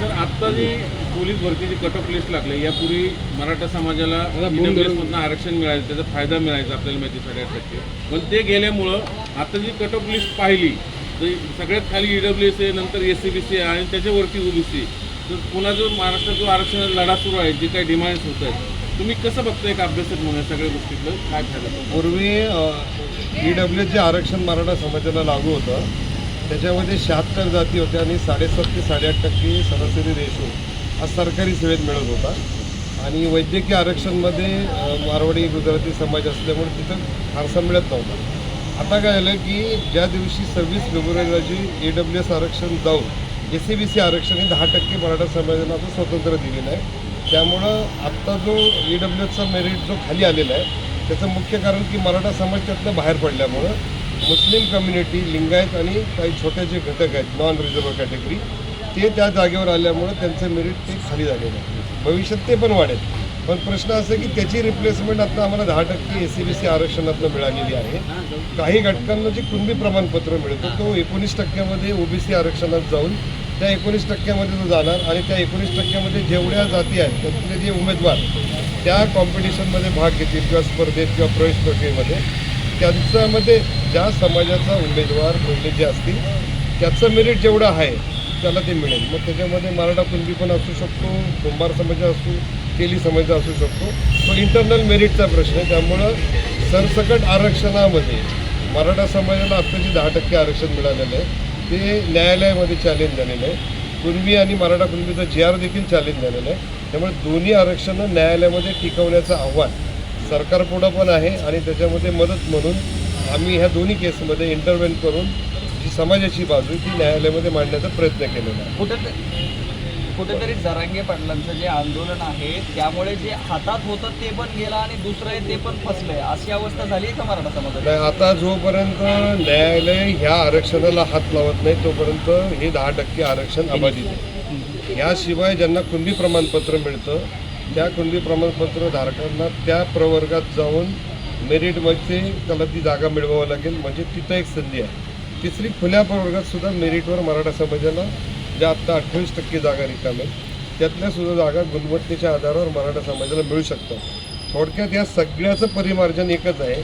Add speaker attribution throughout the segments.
Speaker 1: Sir आत्ता जी police भरतीची कट ऑफ लिस्ट लागली यापूर्वी मराठा समाजाला मधनं आरक्षण मिळायचं त्याचा फायदा मिळायचा आपल्याला माहिती साडेआठ टक्के. पण ते गेल्यामुळं आता जी कट ऑफ लिस्ट पाहिली तर सगळ्यात खाली ईडब्ल्यू एस ए नंतर एस सी बी सी आणि त्याच्यावरती ओबीसी तर पुन्हा जो महाराष्ट्रात जो आरक्षणाचा लढा सुरू आहे जे काही डिमांड्स होत आहेत तुम्ही कसं बघता एक अभ्यासक म्हणून सगळ्या गोष्टीतलं? काय फायदा?
Speaker 2: पूर्वी ई डब्ल्यू जे आरक्षण मराठा समाजाला लागू होतं त्याच्यामध्ये शहात्तर जाती होत्या आणि साडेसात ते साडेआठ टक्के सरासरी रेशो हा सरकारी सेवेत मिळत होता. आणि वैद्यकीय आरक्षणमध्ये मारवाडी गुजराती समाज असल्यामुळे तिथं फारसा मिळत नव्हता. आता काय झालं की ज्या दिवशी सव्वीस फेब्रुवारी रोजी ए डब्ल्यू एस आरक्षण जाऊन ए सी बी सी आरक्षण हे दहा टक्के मराठा समाजाला आता स्वतंत्र दिलेलं आहे. त्यामुळं आत्ता जो ई डब्ल्यू एसचा मेरिट जो खाली आलेला आहे त्याचं मुख्य कारण की मराठा समाज त्यातनं बाहेर पडल्यामुळं मुस्लिम कम्युनिटी लिंगायत आणि काही छोटे जे घटक आहेत नॉन रिझर्व्ह कॅटेगरी ते त्या जागेवर आल्यामुळं त्यांचं मेरिट ते खाली झालेलं आहे. भविष्यात ते पण वाढेल. पण प्रश्न असा की त्याची रिप्लेसमेंट आता आम्हाला दहा टक्के एस सी बी सी आरक्षणातनं मिळालेली आहे. काही घटकांना जे कुणबी प्रमाणपत्र मिळतं तो एकोणीस टक्क्यामध्ये ओबीसी आरक्षणात जाऊन त्या एकोणीस टक्क्यामध्ये तो जाणार आणि त्या एकोणीस टक्क्यामध्ये जेवढ्या जाती आहेत त्यातले जे उमेदवार त्या कॉम्पिटिशनमध्ये भाग घेतील किंवा स्पर्धेत किंवा प्रवेश प्रक्रियेमध्ये त्यांच्यामध्ये ज्या समाजाचा उमेदवार म्हणजे जे असतील त्याचं मेरिट जेवढं आहे त्याला ते मिळेल. मग त्याच्यामध्ये मराठा कुणबी पण असू शकतो कुंभार समाज असू तेली समाज असू शकतो. तो इंटरनल मेरिटचा प्रश्न आहे. त्यामुळं सरसकट आरक्षणामध्ये मराठा समाजाला आत्ताचे दहा टक्के आरक्षण मिळालेलं आहे ते न्यायालयामध्ये चॅलेंज झालेलं आहे. कुणबी आणि मराठा कुणबीचा जी आर देखील चॅलेंज झालेलं आहे. त्यामुळे दोन्ही आरक्षणं न्यायालयामध्ये टिकवण्याचं आव्हान सरकारपुढं पण आहे आणि त्याच्यामध्ये मदत म्हणून आम्ही ह्या दोन्ही केसमध्ये इंटरव्हेन करून जी समाजाची बाजू ती न्यायालयामध्ये मांडण्याचा प्रयत्न केलेला आहे.
Speaker 3: कुठे कुठेतरी जरांगे पाटलांचं जे आंदोलन आहे त्यामुळे जे हातात होतं ते पण गेलं आणि दुसरं आहे ते पण फसलंय. अशी अवस्था झाली आहे का मराठा समाजात?
Speaker 2: नाही आता जोपर्यंत न्यायालय ह्या आरक्षणाला हात लावत नाही तोपर्यंत हे दहा टक्के आरक्षण अबाधित आहे. याशिवाय ज्यांना कुणबी प्रमाणपत्र मिळतं त्या कुणबी प्रमाणपत्र धारकांना त्या प्रवर्गात जाऊन मेरिटमध्ये त्याला ती जागा मिळवावं लागेल. म्हणजे तिथं एक संधी आहे. तिसरी खुल्या प्रवर्गात सुद्धा मेरिटवर मराठा समाजाला ज्या आत्ता अठ्ठावीस टक्के जागा रिकाम आहेत त्यातल्या सुद्धा जागा गुणवत्तेच्या आधारावर मराठा समाजाला मिळू शकतात. थोडक्यात या सगळ्याचं परिमार्जन एकच आहे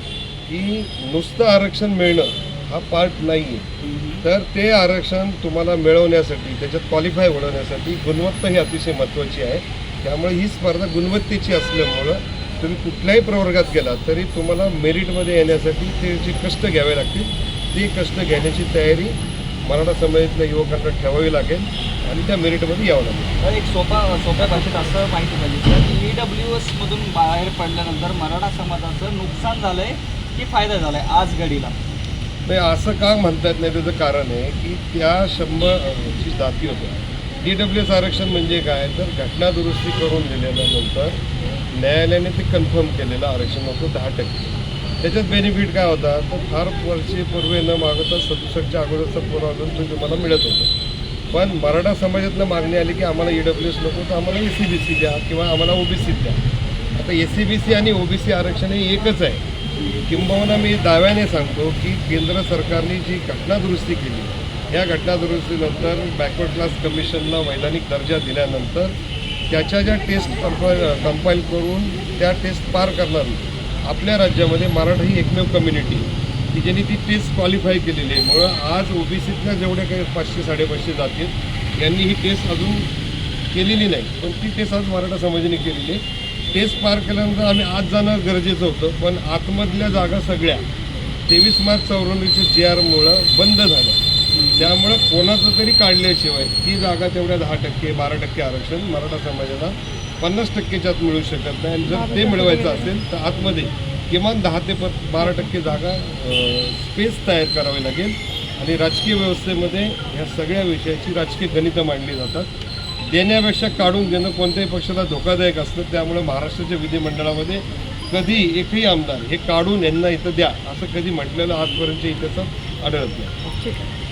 Speaker 2: की नुसतं आरक्षण मिळणं हा पार्ट नाही आहे तर ते आरक्षण तुम्हाला मिळवण्यासाठी त्याच्यात क्वालिफाय होण्यासाठी गुणवत्ता ही अतिशय महत्त्वाची आहे. त्यामुळे ही स्पर्धा गुणवत्तेची असल्यामुळं तुम्ही कुठल्याही प्रवर्गात गेला तरी तुम्हाला मेरिटमध्ये येण्यासाठी ते जे कष्ट घ्यावे लागतील ते कष्ट घेण्याची तयारी मराठा समाजातल्या युवकांना ठेवावी लागेल आणि त्या मेरिटमध्ये यावं लागेल.
Speaker 3: तर एक सोपा सोप्या भाषेत असं माहिती पाहिजे सर ई डब्ल्यू एस मधून बाहेर पडल्यानंतर मराठा समाजाचं नुकसान झालंय की फायदा झालाय आज घडीला?
Speaker 2: नाही असं का म्हणता येत नाही त्याचं कारण आहे की त्या शंभर जी जाती होत्या डी डब्ल्यू एस आरक्षण म्हणजे काय? तर घटना दुरुस्ती करून दिल्यानंतर न्यायालयाने ते कन्फर्म केलेलं आरक्षण होतं दहा टक्के. त्याच्यात बेनिफिट काय होता? तर फार वर्षे पूर्वी न मागता सदुसष्टच्या अगोदरचं पुरावा तो तुम्हाला मिळत होतं. पण मराठा समाजातनं मागणी आली की आम्हाला ई डब्ल्यू एस नको तर आम्हाला ए सी बी सी द्या किंवा आम्हाला ओ बी सी द्या. आता ए सी बी सी आणि ओ बी सी आरक्षण हे एकच आहे. किंबहुना मी दाव्याने सांगतो की केंद्र सरकारने जी घटना दुरुस्ती केली या घटना दुरुस्तीनंतर बॅकवर्ड क्लास कमिशनला वैधानिक दर्जा दिल्यानंतर त्याच्या ज्या टेस्ट कंपाईल कंपाईल करून त्या टेस्ट पार करणार आपल्या राज्यामध्ये मराठा ही एकमेव कम्युनिटी की ज्यांनी ती टेस्ट क्वालिफाय केलेली आहे. मुळं आज ओबीसीतल्या जेवढ्या काही पाचशे साडेपाचशे जातील यांनी ही टेस्ट अजून केलेली नाही. पण ती टेस्ट आज मराठा समाजाने केलेली आहे. टेस्ट पार केल्यानंतर आम्ही आज जाणं गरजेचं होतं. पण आतमधल्या जागा सगळ्या तेवीस मार्च चौऱ्याण्णवच्या जी आरमुळं बंद झाल्या. त्यामुळं कोणाचं तरी काढल्याशिवाय ती जागा तेवढ्या दहा टक्के बारा टक्के आरक्षण मराठा समाजाला पन्नास टक्केच्यात मिळू शकत नाही. आणि जर ते मिळवायचं असेल तर आतमध्ये किमान दहा ते प बारा टक्के जागा स्पेस तयार करावी लागेल. आणि राजकीय व्यवस्थेमध्ये ह्या सगळ्या विषयाची राजकीय गणितं मांडली जातात. देण्यापेक्षा काढून देणं कोणत्याही पक्षाला धोकादायक असतं. त्यामुळे महाराष्ट्राच्या विधिमंडळामध्ये कधी एकही आमदार हे काढून यांना इथं द्या असं कधी म्हटलेलं आजपर्यंतच्या इतिहासात आढळत नाही.
Speaker 3: ठीक आहे.